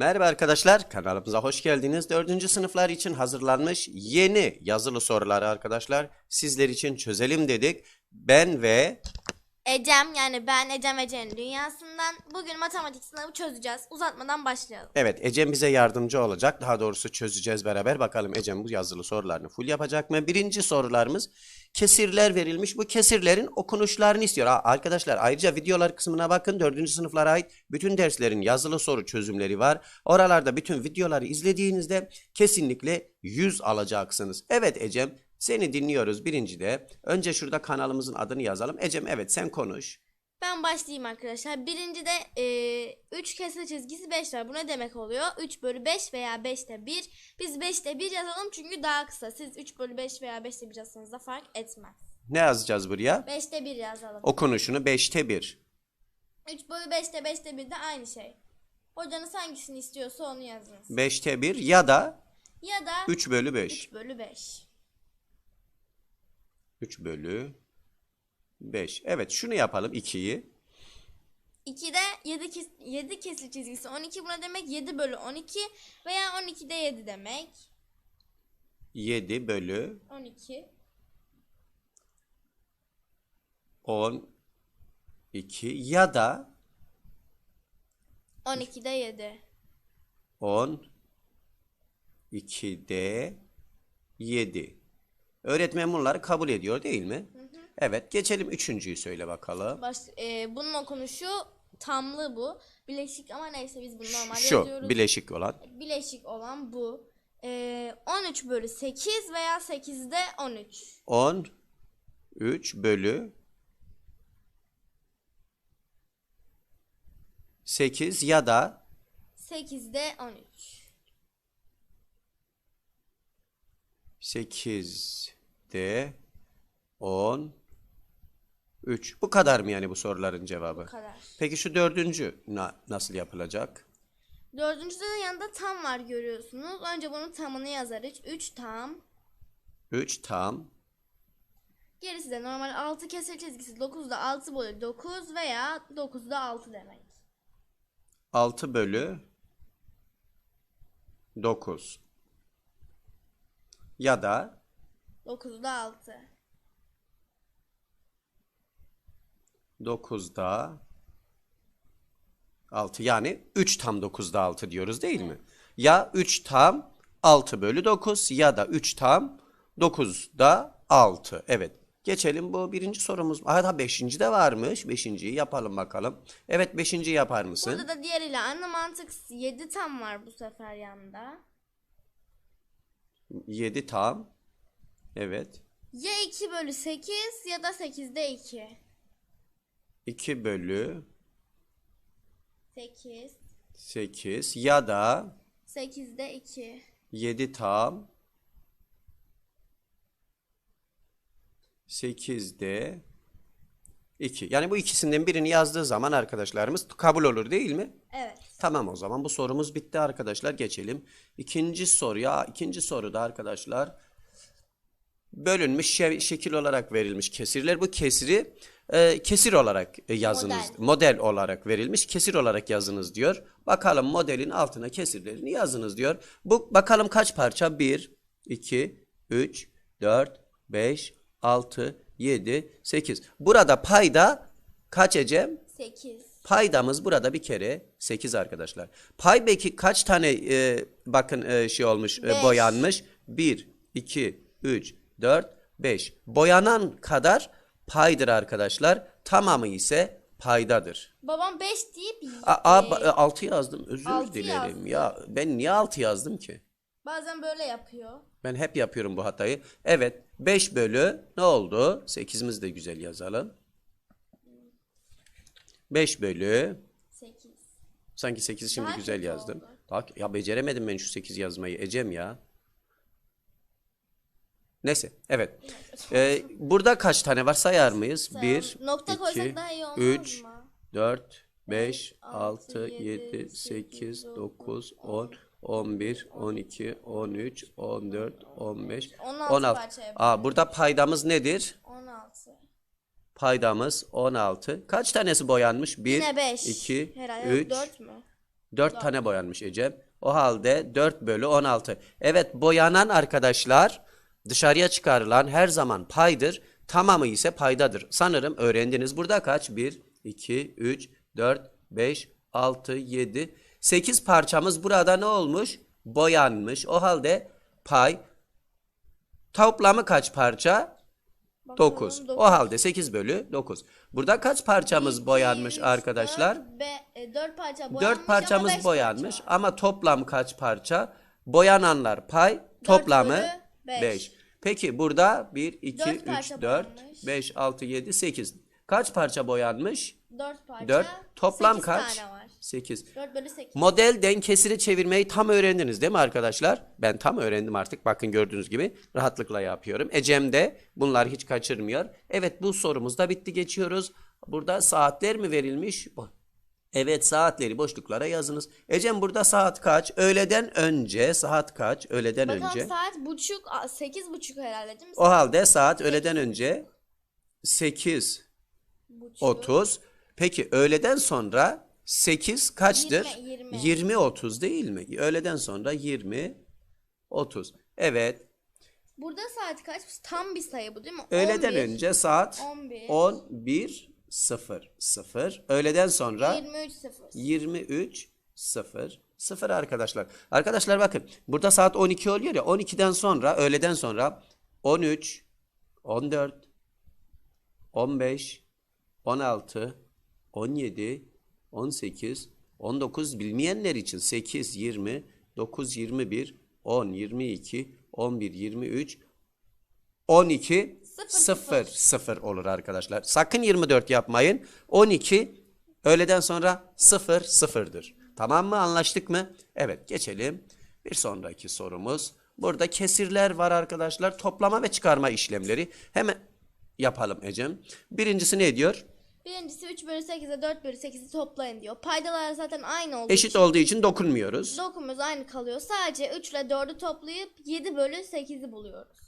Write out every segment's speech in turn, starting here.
Merhaba arkadaşlar, kanalımıza hoş geldiniz. Dördüncü sınıflar için hazırlanmış yeni yazılı soruları arkadaşlar sizler için çözelim dedik. Ben ve Ecem yani ben Ecem Ece'nin dünyasından bugün matematik sınavı çözeceğiz. Uzatmadan başlayalım. evet Ecem bize yardımcı olacak. Daha doğrusu çözeceğiz beraber. Bakalım Ecem bu yazılı sorularını full yapacak mı? Birinci sorularımız kesirler verilmiş. Bu kesirlerin okunuşlarını istiyor. Ha, arkadaşlar ayrıca videolar kısmına bakın. Dördüncü sınıflara ait bütün derslerin yazılı soru çözümleri var. Oralarda bütün videoları izlediğinizde kesinlikle 100 alacaksınız. Evet Ecem seni dinliyoruz birincide. Önce şurada kanalımızın adını yazalım. Ecem evet sen konuş. Ben başlayayım arkadaşlar. Birinci de 3 kesir çizgisi 5 var. Bu ne demek oluyor? 3 bölü 5 veya 5'te 1. Biz 5'te 1 yazalım çünkü daha kısa. Siz 3 bölü 5 veya 5'te 1 yazsanız da fark etmez. Ne yazacağız buraya? 5'te 1 yazalım. Okunuşunu 5'te 1. 3 bölü 5'te 5'te 1 de aynı şey. Hocanız hangisini istiyorsa onu yazınız. 5'te 1 ya da Ya da 3 bölü 5. 3 bölü 5. 3 bölü 5. Evet şunu yapalım 2'yi. 2'de 7, kes 7 kesir çizgisi 12 bu ne demek? 7 bölü 12 veya 12'de 7 demek. 7 bölü 12. 12 ya da 12'de 7. 10 2'de 7. Öğretmen bunları kabul ediyor değil mi? Evet geçelim üçüncüyü söyle bakalım. Baş, e, bunun okunuşu tamlı bu. Bileşik ama neyse biz bunu normal Şu yazıyoruz. bileşik olan. Bileşik olan bu. E, 13 bölü 8 veya 8'de 13. 10 3 bölü 8 ya da 8'de 13. 8'de 10 3. Bu kadar mı yani bu soruların cevabı? Bu kadar. Peki şu dördüncü na- nasıl yapılacak? Dördüncüde de yanında tam var görüyorsunuz. Önce bunun tamını yazarız. 3 tam. 3 tam Gerisi de normal 6 kesir çizgisi 9'da 6 bölü 9 veya 9'da 6 demek. 6 bölü 9 ya da 9'da 6. 9'da 6 yani 3 tam 9'da 6 diyoruz değil mi? Ya 3 tam 6 bölü 9 ya da 3 tam 9'da 6. Evet. Geçelim bu birinci sorumuz. Hatta beşinci de varmış. Beşinciyi yapalım bakalım. Evet beşinciyi yapar mısın? Burada da diğeriyle aynı mantık 7 tam var bu sefer yanında. 7 tam. Evet. Ya 2 bölü 8 ya da 8'de 2. 2 bölü 8. 8 ya da 8'de 2. 7 tam 8'de 2. Yani bu ikisinden birini yazdığı zaman arkadaşlarımız kabul olur değil mi? Evet. Tamam o zaman bu sorumuz bitti arkadaşlar. Geçelim. İkinci soruya. İkinci soruda arkadaşlar bölünmüş şe- şekil olarak verilmiş kesirler. Bu kesiri e, kesir olarak e, yazınız. Model. Model olarak verilmiş. Kesir olarak yazınız diyor. Bakalım modelin altına kesirlerini yazınız diyor. Bu bakalım kaç parça? 1, 2, 3, 4, 5, 6, 7, 8. Burada payda kaç Ecem? 8. Paydamız burada bir kere 8 arkadaşlar. Pay peki kaç tane e, bakın e, şey olmuş e, boyanmış? 1, 2, 3, 4, 5. Boyanan kadar paydır arkadaşlar. Tamamı ise paydadır. Babam 5 deyip Aa, e, 6 yazdım. Özür altı dilerim. yazdı. Ya ben niye 6 yazdım ki? bazen böyle yapıyor. Ben hep yapıyorum bu hatayı. Evet 5 bölü ne oldu? 8'imizi de güzel yazalım. 5 bölü 8. Sanki 8 şimdi Daha güzel yazdım. oldu. Bak ya beceremedim ben şu 8 yazmayı. Ecem ya. Neyse evet. Ee, burada kaç tane var sayar mıyız? 1, Nokta 2, koysak daha iyi olmaz 3, mı? 4, 5, altı, 6, yedi, 7, sekiz, 8, dokuz, 9, 10, 11, 12, 13, 14, 15, 16 16. parça yapıyor. Aa, burada paydamız nedir? 16. Paydamız 16. Kaç tanesi boyanmış? 1, Yine 5. 2, Herhalde 3, 4 mü? 4 tane boyanmış Ecem. O halde 4 bölü 16. Evet boyanan arkadaşlar dışarıya çıkarılan her zaman paydır. Tamamı ise paydadır. Sanırım öğrendiniz. Burada kaç? 1, 2, 3, 4, 5, 6, 7, 8 parçamız burada ne olmuş? Boyanmış. O halde pay toplamı kaç parça? Bakalım, 9. O halde 8 bölü 9. Burada kaç parçamız boyanmış arkadaşlar? Dört, be, e, dört parça boyanmış 4 ama parçamız beş boyanmış parça. ama toplam kaç parça? Boyananlar pay toplamı bölü beş. 5. Peki burada 1, 2, Dört 3, parça 4, boyanmış. 5, 6, 7, 8. Kaç parça boyanmış? Dört parça. 4. Toplam kaç? tane var. 8. 4 bölü 8. Modelden kesiri çevirmeyi tam öğrendiniz değil mi arkadaşlar? Ben tam öğrendim artık. Bakın gördüğünüz gibi rahatlıkla yapıyorum. Ecem de bunlar hiç kaçırmıyor. Evet bu sorumuz da bitti geçiyoruz. Burada saatler mi verilmiş? Evet saatleri boşluklara yazınız. Ecem burada saat kaç? Öğleden önce saat kaç? Öğleden Bakalım önce. saat buçuk, sekiz buçuk herhalde değil mi? O halde saat öğleden önce 8 Buçuk. 30. Peki öğleden sonra 8 kaçtır? 20, 20. 20 30 değil mi? Öğleden sonra 20 30. Evet. Burada saat kaç? Tam bir sayı bu değil mi? Öğleden 11, önce saat 11, 11 0 0. Öğleden sonra 23 0. 23 0 0 arkadaşlar. Arkadaşlar bakın burada saat 12 oluyor ya 12'den sonra öğleden sonra 13 14 15 16 17 18 19 bilmeyenler için 8 20 9 21 10 22 11 23 12 Sıfır, 0 0 olur arkadaşlar. Sakın 24 yapmayın. 12 öğleden sonra 0 0'dır. Tamam mı? Anlaştık mı? Evet, geçelim. Bir sonraki sorumuz. Burada kesirler var arkadaşlar. Toplama ve çıkarma işlemleri. Hemen yapalım Ecem. Birincisi ne diyor? Birincisi 3 bölü 8'e 4 bölü 8'i toplayın diyor. Paydalar zaten aynı olduğu Eşit için olduğu için dokunmuyoruz. dokunmuyoruz aynı kalıyor. Sadece 3 ile 4'ü toplayıp 7 bölü 8'i buluyoruz.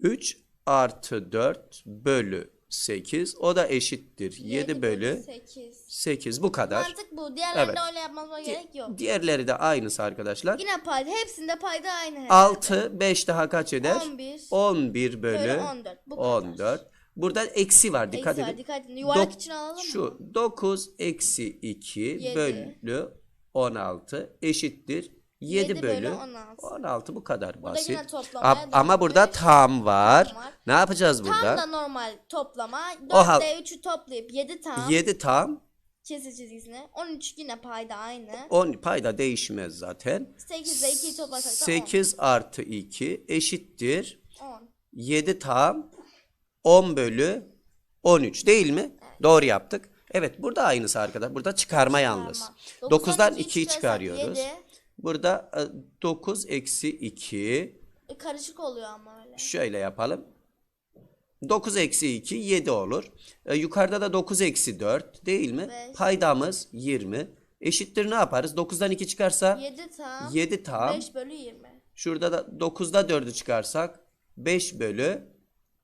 3 artı 4 bölü 8. O da eşittir. 7 bölü 8. 8. Bu kadar. Mantık bu. Diğerlerinde Evet. öyle yapmamıza gerek yok. Diğerleri de aynısı arkadaşlar. Yine payda. Hepsinde payda aynı herhalde. 6 5 daha kaç eder? 11. 11 bölü Bölü 14. Bu kadar. 14. Burada eksi var dikkat Eksi var, edin. dikkat edin. Yuvarlak Dok- için alalım mı? Şu 9 eksi 2 Yedi. bölü 16 eşittir 7, Yedi bölü bölü 16. 16 bu kadar basit. A- ama burada tam var. Tam var. Ne yapacağız Tam burada? da normal toplama. 4 O hal- ile 3'ü toplayıp 7 tam. 7 tam Kesi çizgisine. 13 yine payda aynı. 10 payda değişmez zaten. 8 ile 2'yi toplasak da 8 artı 2 eşittir 10. 7 tam 10 bölü 13 değil mi? Doğru yaptık. Evet burada aynısı arkadaşlar. Burada çıkarma yalnız. Çıkarma. 9'dan ikiyi 2'yi çıkarsak çıkarıyoruz. yedi. Burada 9 eksi 2 E, karışık oluyor ama öyle. şöyle yapalım. 9 eksi 2 7 olur. E, yukarıda da 9 eksi 4 değil mi? Beş. Paydamız 20. Eşittir ne yaparız? 9'dan 2 çıkarsa 7 tam. 7 tam. 5 bölü 20. Şurada da 9'da 4'ü çıkarsak 5 bölü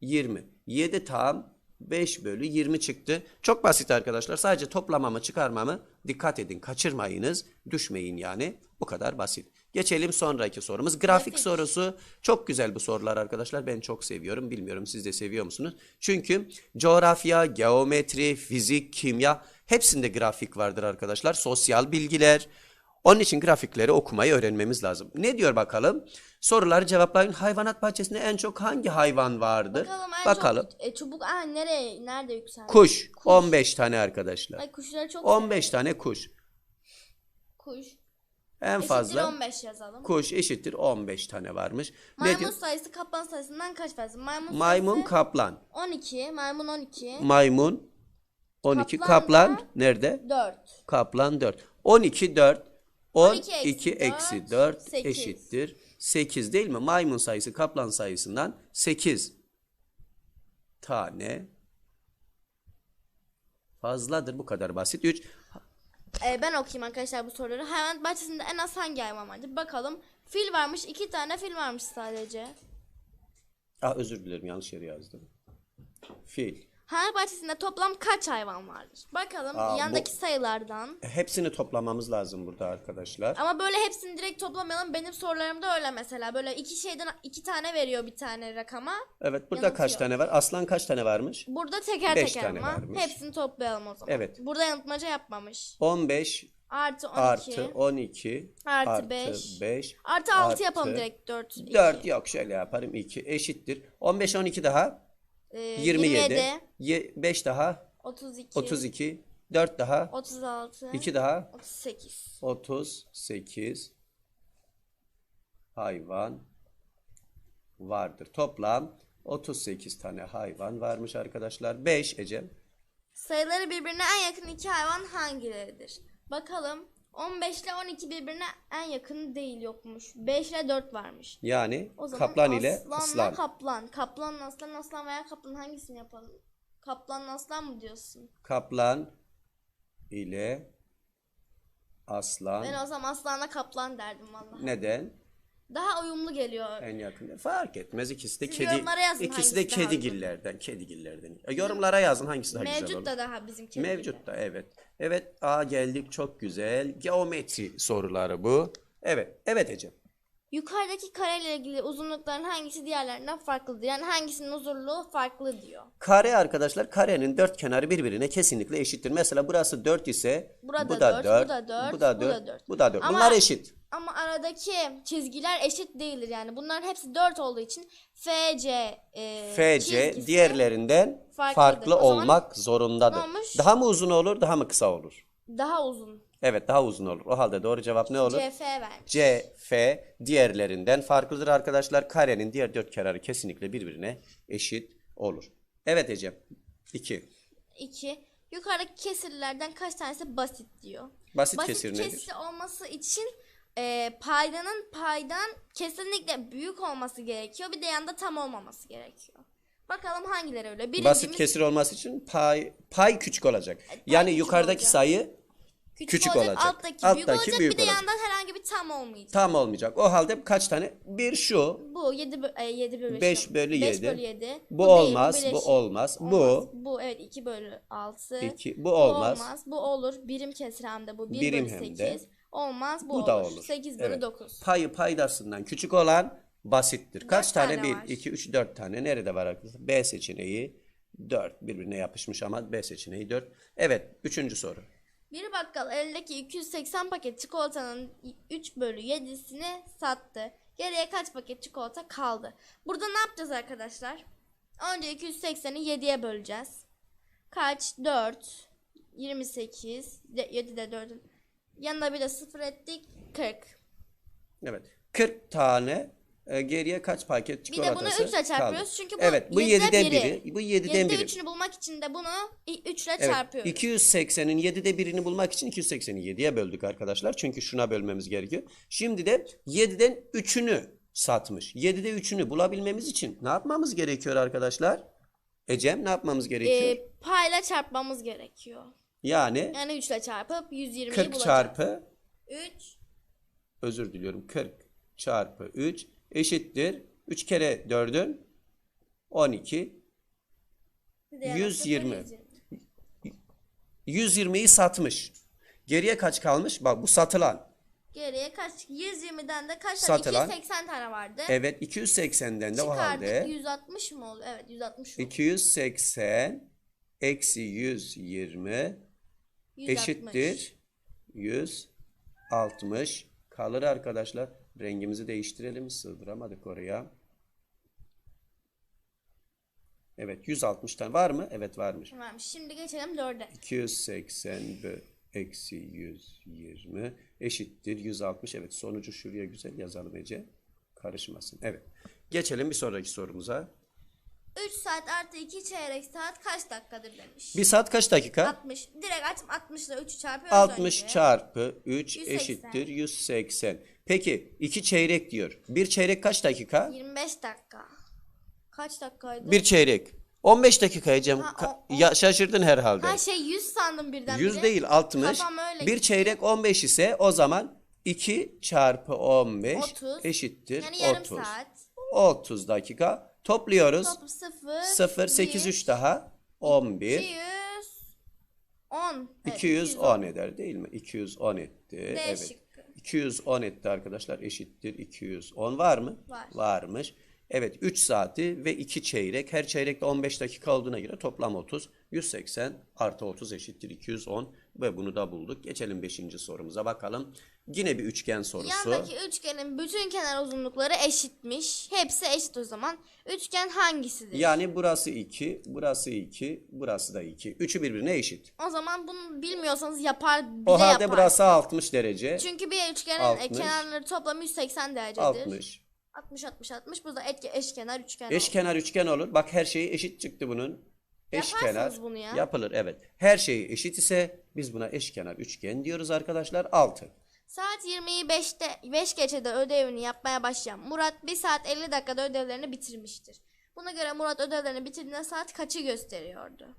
20. 7 tam 5 bölü 20 çıktı. Çok basit arkadaşlar. Sadece toplamamı çıkarmamı dikkat edin. Kaçırmayınız. Düşmeyin yani. Bu kadar basit. Geçelim sonraki sorumuz. Grafik, Grafik. sorusu. Çok güzel bu sorular arkadaşlar. Ben çok seviyorum. Bilmiyorum siz de seviyor musunuz? Çünkü coğrafya, geometri, fizik, kimya hepsinde grafik vardır arkadaşlar. Sosyal bilgiler, onun için grafikleri okumayı öğrenmemiz lazım. Ne diyor bakalım? Soruları cevaplayın. Hayvanat bahçesinde en çok hangi hayvan vardır? Bakalım en bakalım. çok e, çubuk aa, nereye nerede yükseldi? Kuş. 15 tane arkadaşlar. Ay kuşları çok 15 tane kuş. Kuş. En Eşittir fazla 15 yazalım. kuş eşittir 15 tane varmış. Maymun diyor? sayısı kaplan sayısından kaç fazla? Maymun, Maymun sayısı kaplan. 12. Maymun 12. Maymun 12 Kaplan kaplan, da- nerede? 4. Kaplan 4. 12 4 12 12 eksi eksi dört, 4 sekiz. eşittir 8 değil mi? Maymun sayısı kaplan sayısından 8 tane fazladır. Bu kadar basit. 3 Ee, ben okuyayım arkadaşlar bu soruları. Hayvanat bahçesinde en az hangi hayvan vardır? Bakalım. Fil varmış. iki tane fil varmış sadece. Aa, özür dilerim yanlış yere yazdım. Fil. Hayvan bahçesinde toplam kaç hayvan vardır? Bakalım Aa, bu- yandaki sayılardan. Hepsini toplamamız lazım burada arkadaşlar. Ama böyle hepsini direkt toplamayalım. Benim sorularımda öyle mesela. Böyle iki şeyden iki tane veriyor bir tane rakama. Evet burada kaç yanıltıyor. tane var? Aslan kaç tane varmış? Burada teker Beş teker tane ama. varmış. Hepsini toplayalım o zaman. Evet. Burada yanıltmaca yapmamış. 15 Artı 12. artı 12 Artı beş. 5 Artı 6 yapalım direkt 4. 4 yok şöyle yaparım 2 eşittir. 15 12 daha Ee, 27. 5 daha 32. 32. 4 daha 36. 2 daha 38. 38 hayvan vardır. Toplam 38 tane hayvan varmış arkadaşlar. 5 Ecem. Sayıları birbirine en yakın iki hayvan hangileridir? Bakalım. 15 ile 12 birbirine en yakın değil yokmuş. 5 ile 4 varmış. Yani O zaman kaplan ile aslan. kaplan. Kaplanla aslan, aslan veya kaplan hangisini yapalım? Kaplanla aslan mı diyorsun? Kaplan ile aslan. Ben o zaman aslanla kaplan derdim vallahi. Neden? Daha uyumlu geliyor. En yakın. Fark etmez. İkisi de Siz kedi. yorumlara yazın İkisi de hangisi daha Yorumlara yazın hangisi daha güzel olur. Mevcut da daha bizimki. Mevcut da evet. Evet. A geldik çok güzel. Geometri soruları bu. Evet. Evet Ecem. Yukarıdaki kareyle ilgili uzunlukların hangisi diğerlerinden farklıdır? Yani hangisinin uzunluğu farklı diyor. Kare arkadaşlar karenin dört kenarı birbirine kesinlikle eşittir. Mesela burası 4 ise Burada bu da dört, 4, bu da dört, bu da bu da 4, dört. bu da 4. Ama- Bunlar eşit. Ama aradaki çizgiler eşit değildir yani. Bunların hepsi 4 olduğu için FC e, FC çizgisi diğerlerinden farklıdır. farklı O zaman olmak zorundadır. ne olmuş? Daha mı uzun olur, daha mı kısa olur? daha uzun. Evet, daha uzun olur. O halde doğru cevap ne olur? CF vermiş. C, F diğerlerinden farklıdır arkadaşlar. Karenin diğer dört kenarı kesinlikle birbirine eşit olur. Evet Ecem. 2. 2. Yukarıdaki kesirlerden kaç tanesi basit diyor. Basit, Basit kesir nedir? kesir olması için e, paydanın paydan kesinlikle büyük olması gerekiyor. Bir de yanında tam olmaması gerekiyor. Bakalım hangileri öyle. Birincimiz Basit kesir olması için pay pay küçük olacak. yani küçük yukarıdaki olacak. sayı küçük, küçük olacak, olacak. alttaki, büyük Alttaki olacak. büyük bir de olacak. yandan herhangi bir tam olmayacak. tam olmayacak. O halde kaç tane? Bir şu. Bu 7 bö- e, 7 bölü 5 bölü 5 7. bölü 7. Bu değil, olmaz, bu olmaz. Bu Bu evet 2 bölü 6. İki, bu olmaz. Bu olur. Birim kesir hem de bu. 1 Birim bölü hem 8. de. Olmaz bu, bu olur. da olur. 8 bölü Evet. 9. Payı paydasından küçük olan basittir. Kaç tane? tane 1, var. 2, 3, 4 tane. Nerede var arkadaşlar? B seçeneği 4. Birbirine yapışmış ama B seçeneği 4. Evet. Üçüncü soru. Bir bakkal eldeki 280 paket çikolatanın 3 bölü 7'sini sattı. Geriye kaç paket çikolata kaldı? Burada ne yapacağız arkadaşlar? Önce 280'i 7'ye böleceğiz. Kaç? 4. 28. 7 de 4'ün. Yanına bir de 0 ettik. 40. Evet. 40 tane e, geriye kaç paket Bir çikolatası de bunu 3 ile çarpıyoruz. Çünkü bu Evet. Bu 7'de 7'den biri. biri. Bu 7'den 7'de biri. 3'ünü bulmak için de bunu 3 ile Evet. çarpıyoruz. 280'in 7'de birini bulmak için 280'i 7'ye böldük arkadaşlar. Çünkü şuna bölmemiz gerekiyor. Şimdi de 7'den 3'ünü satmış. 7'de 3'ünü bulabilmemiz için ne yapmamız gerekiyor arkadaşlar? Ecem ne yapmamız gerekiyor? Ee, payla çarpmamız gerekiyor. Yani Yani 3 ile çarpıp 120'yi 40 bulacağız. çarpı 3 özür diliyorum 40 çarpı 3 eşittir. 3 kere 4'ün 12 Bir de yanına 120. 0, 120'yi satmış. Geriye kaç kalmış? Bak bu satılan. Geriye kaç? 120'den de kaç Satılan. tane? 280 tane vardı. Evet 280'den de o Çıkardık. halde 160 mı oldu? Evet 160 oldu. 280 eksi 120 160. eşittir 160 kalır arkadaşlar. Rengimizi değiştirelim. Sığdıramadık oraya. Evet 160 tane var mı? Evet varmış. Tamam şimdi geçelim 4'e. 280 bö- eksi 120 eşittir 160. Evet sonucu şuraya güzel yazalım Ece. Karışmasın. Evet. Geçelim bir sonraki sorumuza. 3 saat artı 2 çeyrek saat kaç dakikadır demiş. Bir saat kaç dakika? 60. Direkt aç 60 ile 3'ü çarpıyoruz 60 önce. çarpı 3 180. eşittir 180. Peki 2 çeyrek diyor. Bir çeyrek kaç dakika? 25 dakika. Kaç dakikaydı? Bir çeyrek. 15 dakika Ecem. Ha, o- o- ya şaşırdın herhalde. Ha şey 100 sandım birden 100 değil 60. Kafam öyle Bir gitti. çeyrek 15 ise o zaman 2 çarpı 15 30. eşittir Yani yarım 30. saat. 30 dakika. Topluyoruz. Top 0. 0, 8, 3 daha. 11, 210. Evet, 210 eder değil mi? 210 etti. D Evet. şıkkı. 210 etti arkadaşlar eşittir 210 var mı? Var. Varmış. Evet 3 saati ve 2 çeyrek. Her çeyrekte 15 dakika olduğuna göre toplam 30. 180 artı 30 eşittir 210 ve bunu da bulduk. Geçelim 5. sorumuza bakalım. Yine bir üçgen sorusu. Yandaki üçgenin bütün kenar uzunlukları eşitmiş. Hepsi eşit o zaman. Üçgen hangisidir? Yani burası 2, burası 2, burası da 2. Üçü birbirine eşit. O zaman bunu bilmiyorsanız yapar bile O halde yapar. burası 60 derece. Çünkü bir üçgenin 60. kenarları toplamı 180 derecedir. 60. 60 60 60. Bu da etki, eşkenar üçgen. Eşkenar üçgen olur. Bak her şeyi eşit çıktı bunun. Eşkenar bunu ya. yapılır evet. Her şeyi eşit ise biz buna eşkenar üçgen diyoruz arkadaşlar. 6. Saat 20'yi 5'te 5 geçede ödevini yapmaya başlayan Murat 1 saat 50 dakikada ödevlerini bitirmiştir. Buna göre Murat ödevlerini bitirdiğinde saat kaçı gösteriyordu?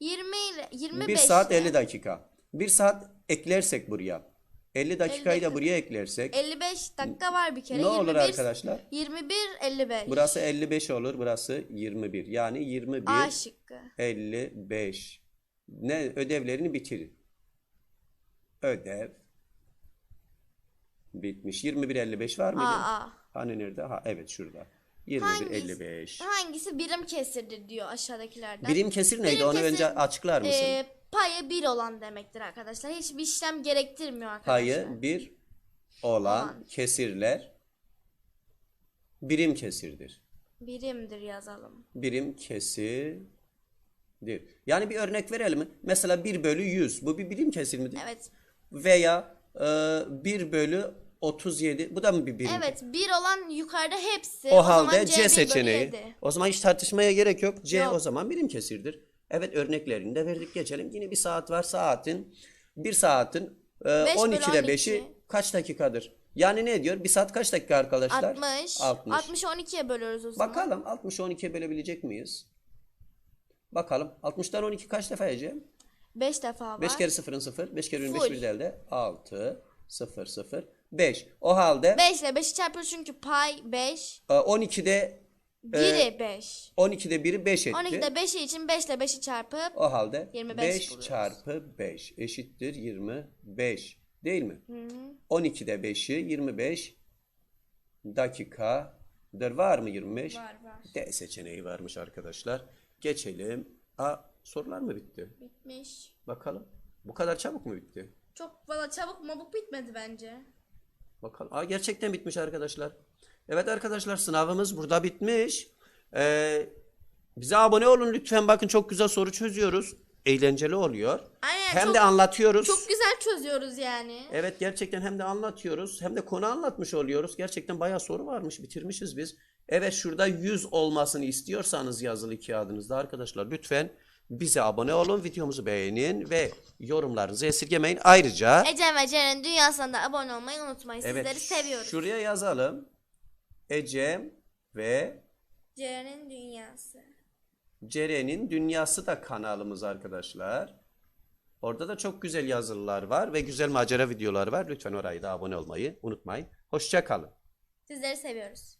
20 ile 25 1 saat ile 50 dakika. 1 saat eklersek buraya. 50 dakikayı da dakika. buraya eklersek 55 dakika var bir kere. ne olur 21 arkadaşlar? 21 55. Burası 55 olur, burası 21. Yani 21 A şıkkı. 55. Ne ödevlerini bitirin. Ödev bitmiş. 21 55 var mıydı? A A. Hani nerede? Ha evet şurada. 21 Hangisi? 55. Hangisi birim kesirdir diyor aşağıdakilerden. Birim kesir neydi? Birim Onu kesir, önce açıklar mısın? Ee, payı 1 olan demektir arkadaşlar. Hiçbir işlem gerektirmiyor arkadaşlar. Payı 1 olan Olan. kesirler birim kesirdir. Birimdir yazalım. Birim kesirdir. Yani bir örnek verelim mi? Mesela 1 bölü 100. Bu bir birim kesir midir? Evet. Veya e, 1 bölü 37. Bu da mı bir birim? Evet 1 olan yukarıda hepsi. O, halde C bir seçeneği. O zaman hiç tartışmaya gerek yok. C Yok. o zaman birim kesirdir. Evet örneklerini de verdik geçelim. Yine bir saat var. Saatin bir saatin e, Beş bölü 12'de 12. 5'i kaç dakikadır? Yani ne diyor? Bir saat kaç dakika arkadaşlar? 60. 60. 60'ı 12'ye bölüyoruz o zaman. Bakalım 60'ı 12'ye bölebilecek miyiz? Bakalım. 60'tan 12 kaç defa Ece? 5 defa var. 5 kere 0'ın 0. 5 kere 1'in 5 Full. bir de elde. 6, 0, 0, 5. O halde 5 ile 5'i çarpıyoruz çünkü pay 5. e, 12'de 1'i 5. 12'de 1'i 5 etti. 12'de 5'i için 5 ile 5'i çarpıp O halde 25 5 buluyoruz. çarpı 5 eşittir 25. Değil mi? 12'de 5'i 25 dakikadır. Var mı 25? Var, var. D seçeneği varmış arkadaşlar. Geçelim. A sorular mı bitti? bitmiş. Bakalım. Bu kadar çabuk mu bitti? Çok valla çabuk mabuk bitmedi bence. Bakalım. Aa, gerçekten bitmiş arkadaşlar. Evet arkadaşlar sınavımız burada bitmiş. Ee, bize abone olun lütfen. Bakın çok güzel soru çözüyoruz. Eğlenceli oluyor. Aynen, hem çok- de anlatıyoruz. Çok güzel çözüyoruz yani. Evet gerçekten hem de anlatıyoruz hem de konu anlatmış oluyoruz. Gerçekten bayağı soru varmış bitirmişiz biz. Evet şurada 100 olmasını istiyorsanız yazılı kağıdınızda arkadaşlar lütfen bize abone olun, videomuzu beğenin ve yorumlarınızı esirgemeyin. Ayrıca Ecem ve Ceren dünyasına da abone olmayı unutmayın. evet Sizleri seviyoruz. şuraya yazalım. Ecem ve Ceren'in dünyası. Ceren'in Dünyası da kanalımız arkadaşlar. Orada da çok güzel yazılılar var ve güzel macera videoları var. Lütfen orayı da abone olmayı unutmayın. Hoşça kalın. Sizleri seviyoruz.